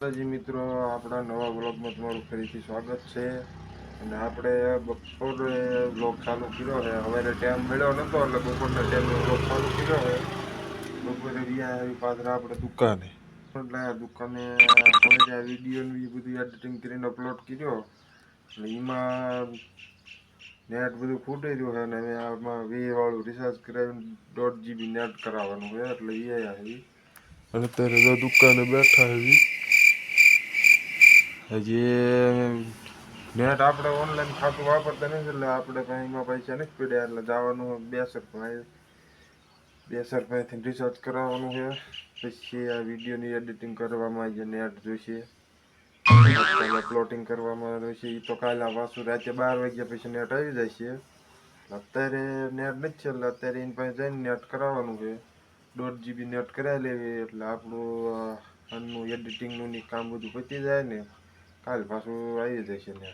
માતાજી મિત્રો, આપણા નવા બ્લોગમાં તમારું ફરીથી સ્વાગત છે. અને આપણે બપોરે બ્લોગ ચાલુ કર્યો છે હવે ટાઈમ મળ્યો નતો, એટલે બપોરના ટાઈમે બ્લોગ ચાલુ કર્યો છે. બપોરે વ્યા આવી પાછળ આપણે દુકાને. એટલે દુકાને હવે આ વીડિયો એ બધું એડિટિંગ કરીને અપલોડ કર્યો. એટલે એમાં નેટ બધું ફૂટી રહ્યું છે, અને આમાં વી વાળું રિચાર્જ કરાવીને દોઢ જીબી નેટ કરાવવાનું છે, એટલે એ આવી. અને અત્યારે દુકાને બેઠા હજી હજી નેટ આપણે ઓનલાઈન ખાતું વાપરતા નથી એટલે આપણે કાંઈ એમાં પૈસા નથી પડ્યા એટલે જવાનું બેસર પાસે બેસર પાસેથી રિસર્ચ કરાવવાનું છે. પછી આ વિડીયોની એડિટિંગ કરવામાં જે નેટ જોઈશે પ્લોટિંગ કરવામાં જોઈશે એ તો કાલે પાછું રાતે બાર વાગ્યા પછી નેટ આવી જાય છે અત્યારે નેટ નથી છે એટલે અત્યારે એની પાસે જઈને નેટ કરાવવાનું છે. દોઢ જીબી નેટ કરાવી લેવી એટલે આપણું આનું એડિટિંગનું કામ બધું પતી જાય ને. કાલ પાછું આવી જશે ને.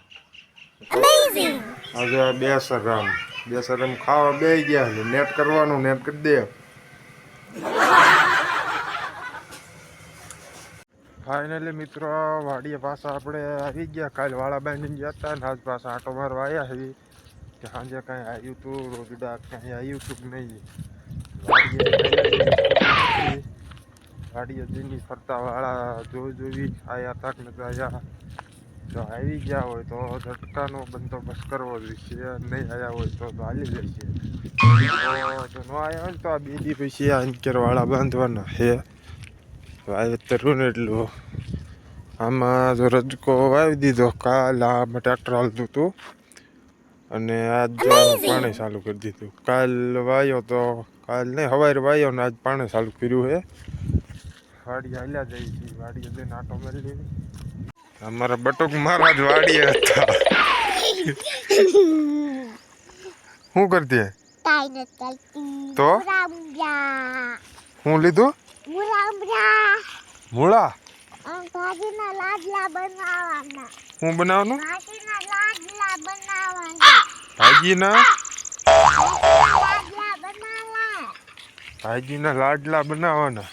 આજે બે સરામ બે સરામ ખાવા બે ગયા ને નેટ કરવાનું નેટ કરી દે. ફાઇનલી મિત્રો વાડીએ પાછા આપણે આવી ગયા. કાલ વાળા બાંધીને ગયા હતા ને આજ પાછા આટો મારવા આવ્યા છે કે સાંજે કાંઈ આવ્યું તું રોજડા કાંઈ આવ્યું તું કે નહીં? વાડીએ વાડીએ જઈને ફરતા વાળા જોઈ જોઈ આયા તાક ને આયા? જો આવી ગયા હોય તો ઝટકાનો બંદોબસ્ત કરવો જોઈએ. નહીં આવ્યા હોય તો હાલી જાય છે ન આવ્યા હોય તો આ બીજી પછી આ વાળા બાંધવાના હે વાવેતરું ને એટલું. આમાં જો રજકો વાવી દીધો કાલ આમાં ટ્રેક્ટર હાલતું હતું. અને આજ પાણી ચાલુ કરી દીધું. કાલ વાયો તો કાલ નહીં હવારે વાયો ને આજ પાણી ચાલુ કર્યું છે. વાડી હાલ્યા જાય છે. વાડીએ જઈને આટો મારી લેવી અમારા બટુક મારા જ વાડીએ હતા. શું કરતી હે? તો? હું લીધું? મૂળા? હું બનાવવાનું? ભાજીના લાડલા બનાવવાના. ભાજીના લાડલા બનાવવાના.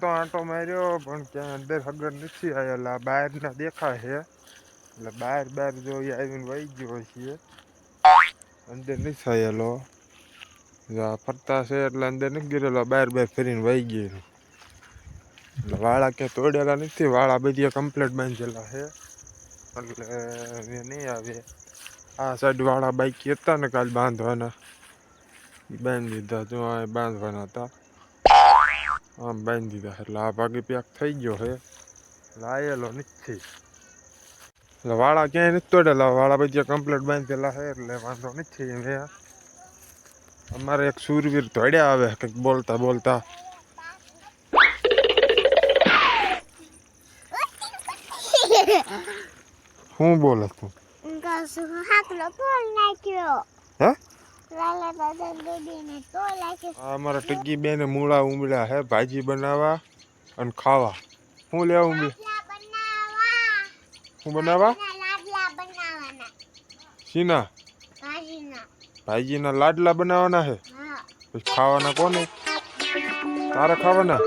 તો આંટો માર્યો, પણ ક્યાં અંદર હગર નથી આવેલા. બહારના દેખાય છે. એટલે બહાર બહાર જો આવીને વહી ગયો છે. અંદર નથી આ ફરતા છે એટલે અંદર નથી ગયેલો. બહાર બહાર ફરીને વહી ગયેલું. એટલે વાળા ક્યાં તોડેલા નથી. વાળા બધી કમ્પ્લેટ બાંધેલા છે. એટલે નહીં આવે. આ સાઈડ વાળા બાઈક હતા ને કાલ બાંધવાના. બાંધી દીધા. જો બાંધવાના હતા. આમ બાંધી દીધા એટલે આ ભાગે પેક થઈ ગયો છે લાયેલો નથી એટલે વાળા ક્યાંય નથી તોડેલા વાળા બધી કમ્પ્લેટ બાંધેલા છે એટલે વાંધો નથી મેં અમારે એક સુરવીર તોડ્યા આવે કંઈક બોલતા બોલતા શું બોલે તું હાકલો બોલ નાખ્યો હે અમારા ટકી બેને મૂળા ઉમળ્યા હે ભાજી બનાવવા અને ખાવા. હું લેવા ઉમળ્યા હું બનાવવા શું બનાવવા સીના ભાઈજીના લાડલા બનાવવાના છે હા. પછી ખાવાના કોને? તારે ખાવાના?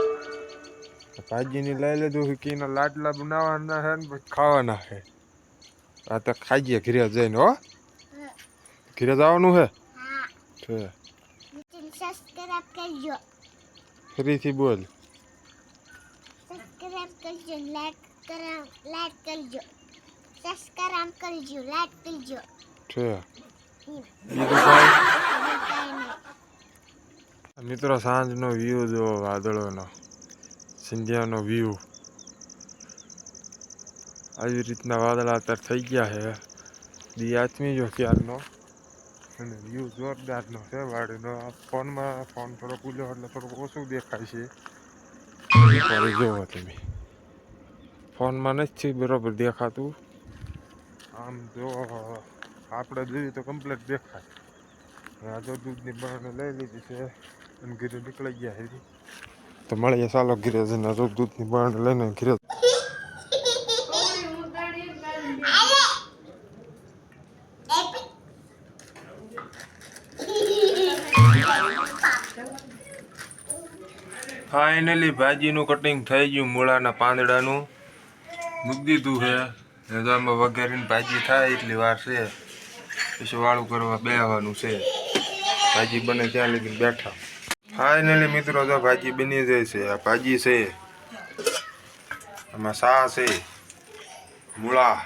ભાઈજીની લઈ લીધું હિકીના લાડલા બનાવવાના છે ને પછી ખાવાના છે આ તો ખાઈએ ઘરે જઈને હો. ઘરે જવાનું છે હા? છે. સબસ્ક્રાઇબ કરજો. ફરીથી બોલ. સબસ્ક્રાઇબ કરજો લાઈક કરા લાઈક કરજો. સબસ્ક્રાઇબ કરજો લાઈક છે. મિત્રો સાંજનો વ્યૂ જો વાદળોનો. સિંધિયાનો વ્યૂ આવી રીતના વાદળા અત્યારે થઈ ગયા છે. દી આથમી જો ક્યારનો? અને વ્યૂ જોરદારનો છે વાડીનો. આ ફોનમાં ફોન થોડો ખુલ્યો એટલે થોડુંક ઓછું દેખાય છે. જોવો તમે? ફોનમાં નથી બરાબર દેખાતું? આમ જો આપણે જોઈએ તો કમ્પ્લીટ દેખાય. આ જો દૂધની બહાને લઈ લીધી છે અને ઘીરે નીકળી ગયા છે. તો મળીએ ચાલો ઘીરે જઈને. દૂધની બહાને લઈને ઘરે ફાઇનલી ભાજીનું કટિંગ થઈ ગયું મૂળાના પાંદડાનું. મૂકી દીધું છે. રજામાં વઘારીને ભાજી થાય એટલી વાર છે. પછી વાળું કરવા બેહવાનું છે. ભાજી બને ત્યાં લગીને બેઠા. ફાઇનલી મિત્રો તો ભાજી બની જાય છે. આ ભાજી છે. આમાં સા છે. મૂળા,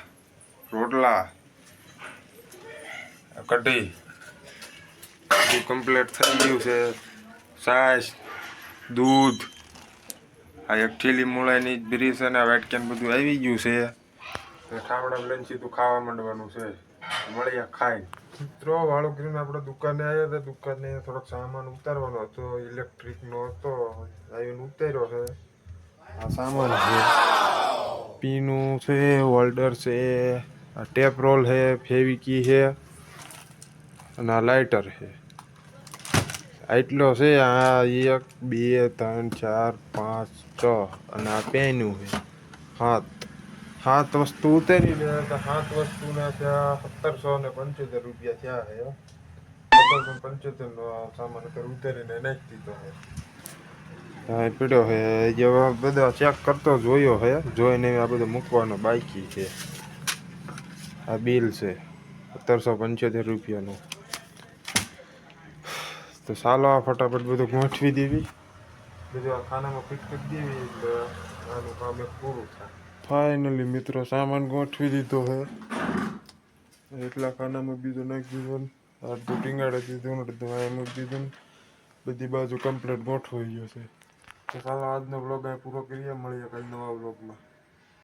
રોટલા કઢી. બધું કમ્પ્લીટ થઈ ગયું છે. છાશ દૂધ, આ એક ઠીલી મૂળાની બ્રીસ અને વાટકેન બધું આવી ગયું છે. ઠામડા લઈને સીધું ખાવા માંડવાનું છે. મળીએ, ખાઈ. મિત્રો, વાળો કરીને આપણે દુકાને આવ્યા હતા. દુકાને થોડોક સામાન ઉતારવાનો હતો. ઇલેક્ટ્રિકનો હતો. આવીને ઉતાર્યો છે. આ સામાન છે. પીનું છે, હોલ્ડર છે, આ ટેપ રોલ છે, ફેવિકી છે, અને આ લાઇટર છે. આટલો છે, આ એક, બે, ત્રણ, ચાર, પાંચ, છ અને આ પેનું છે. હાથ. હાથ વસ્તુ ઉતેરી લે તો સાત વસ્તુના ત્યાં સત્તરસો ને પંચોતેર રૂપિયા થયા છે સત્તરસો પંચોતેર નો સામાન અત્યારે ઉતારીને નાખી દીધો છે. હા પીડ્યો છે જેવા બધા ચેક કરતો જોયો છે, જોઈને આ બધું મૂકવાનો બાકી છે. આ બિલ છે, સત્તરસો પંચોતેર રૂપિયાનું. તો ચાલો આ ફટાફટ બધું ગોઠવી દેવી. બધું આ ખાનામાં ફિટ કરી દેવી એટલે આનું કામ એક પૂરું થાય. ફાઇનલી મિત્રો સામાન ગોઠવી દીધો છે. એટલા ખાનામાં બીજું નાખી દીધું અડધું ટીંગાડે દીધું અડધું મૂકી દીધું બધી બાજુ કમ્પ્લીટ ગોઠવાઈ ગયો છે. તો ચાલો આજનો બ્લોગ અહીં પૂરો કરીએ. મળીએ કાલે નવા બ્લોગમાં